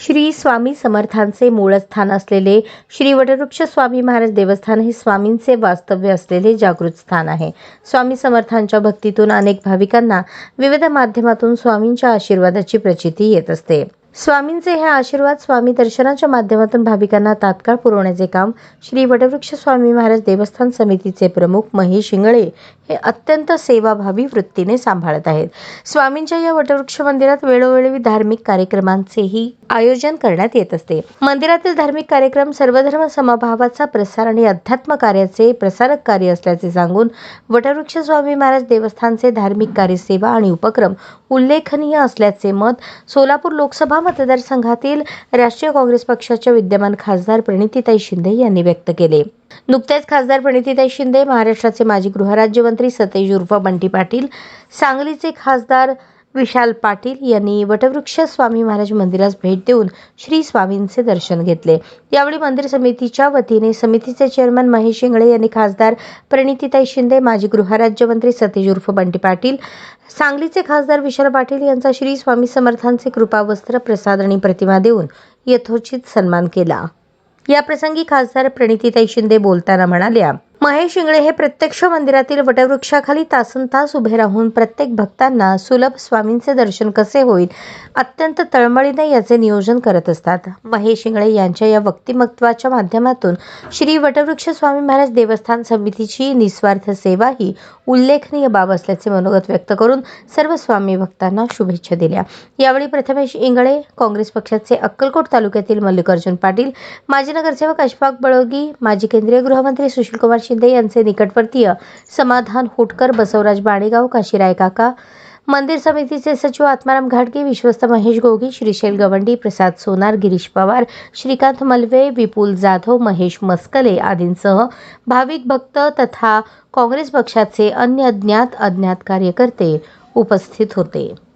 श्री स्वामी समर्थांचे मूळ स्थान असलेले श्री वटवृक्ष स्वामी महाराज देवस्थान हे स्वामींचे वास्तव्य असलेले जागृत स्थान आहे. स्वामी समर्थांच्या भक्तीतून अनेक भाविकांना विविध माध्यमातून स्वामींच्या आशीर्वादाची प्रचिती येत असते. स्वामींचे हे आशीर्वाद स्वामी दर्शनाच्या माध्यमातून भाविकांना तात्काळ पुरवण्याचे काम श्री वटवृक्ष स्वामी महाराज देवस्थान समितीचे प्रमुख महेश शिंगळे हे अत्यंत सेवाभावी वृत्तीने सांभाळत आहेत. स्वामींच्या या वटवृक्ष मंदिरात वेळोवेळी धार्मिक कार्यक्रमांचेही आयोजन करण्यात येत असते. मंदिरातील धार्मिक कार्यक्रम सर्वधर्म समभावाचा प्रसार आणि अध्यात्म कार्याचे प्रसारक कार्य असल्याचे सांगून वटवृक्ष स्वामी महाराज देवस्थानचे धार्मिक कार्यसेवा आणि उपक्रम उल्लेखनीय असल्याचे मत सोलापूर लोकसभा मतदारसंघातील राष्ट्रीय काँग्रेस पक्षाच्या विद्यमान खासदार प्रणितीताई शिंदे यांनी व्यक्त केले. नुकत्याच खासदार प्रणितीताई शिंदे महाराष्ट्राचे माजी गृहराज्यमंत्री सतेज उर्फ बंटी पाटील सांगलीचे खासदार विशाल पाटील यांनी वटवृक्ष स्वामी महाराज मंदिरास भेट देऊन श्री स्वामींचे दर्शन घेतले. यावेळी मंदिर समितीच्या वतीने समितीचे चेअरमन महेश इंगळे यांनी खासदार प्रणितीताई शिंदे माजी गृहराज्यमंत्री सतेज उर्फ बंटी पाटील सांगलीचे खासदार विशाल पाटील यांचा श्री स्वामी समर्थांचे कृपावस्त्र प्रसाद आणि प्रतिमा देऊन यथोचित सन्मान केला. या प्रसंगी खासदार प्रणितीताई शिंदे बोलताना म्हणाल्या महेश इंगळे हे प्रत्यक्ष मंदिरातील वटवृक्षाखाली तासन तास उभे राहून प्रत्येक भक्तांना सुलभ स्वामींचे दर्शन कसे होईल अत्यंत तळमळीने याचे नियोजन करत असतात. महेश इंगळे यांच्या या व्यक्तिमत्वाच्या माध्यमातून श्री वटवृक्ष स्वामी महाराज देवस्थान समितीची निस्वार्थ सेवा ही उल्लेखनीय बाब असल्याचे मनोगत व्यक्त करून सर्व स्वामी भक्तांना शुभेच्छा दिल्या. यावेळी प्रथमेश इंगळे काँग्रेस पक्षाचे अक्कलकोट तालुक्यातील मल्लिकार्जुन पाटील माजी नगरसेवक अशफाक बळोगी माजी केंद्रीय गृहमंत्री सुशीलकुमार शिंदे यांचे निकटवर्तीय समाधान होटकर बसवराज बाणेगाव काशीराय काका मंदिर समितीचे सचिव आत्माराम घाटगे विश्वस्त महेश गोगी श्रीशैल गवंडी प्रसाद सोनार गिरीश पवार श्रीकांत मलवे विपुल जाधव महेश मस्कले आदींसह भाविक भक्त तथा काँग्रेस पक्षाचे अन्य ज्ञात अज्ञात कार्यकर्ते उपस्थित होते.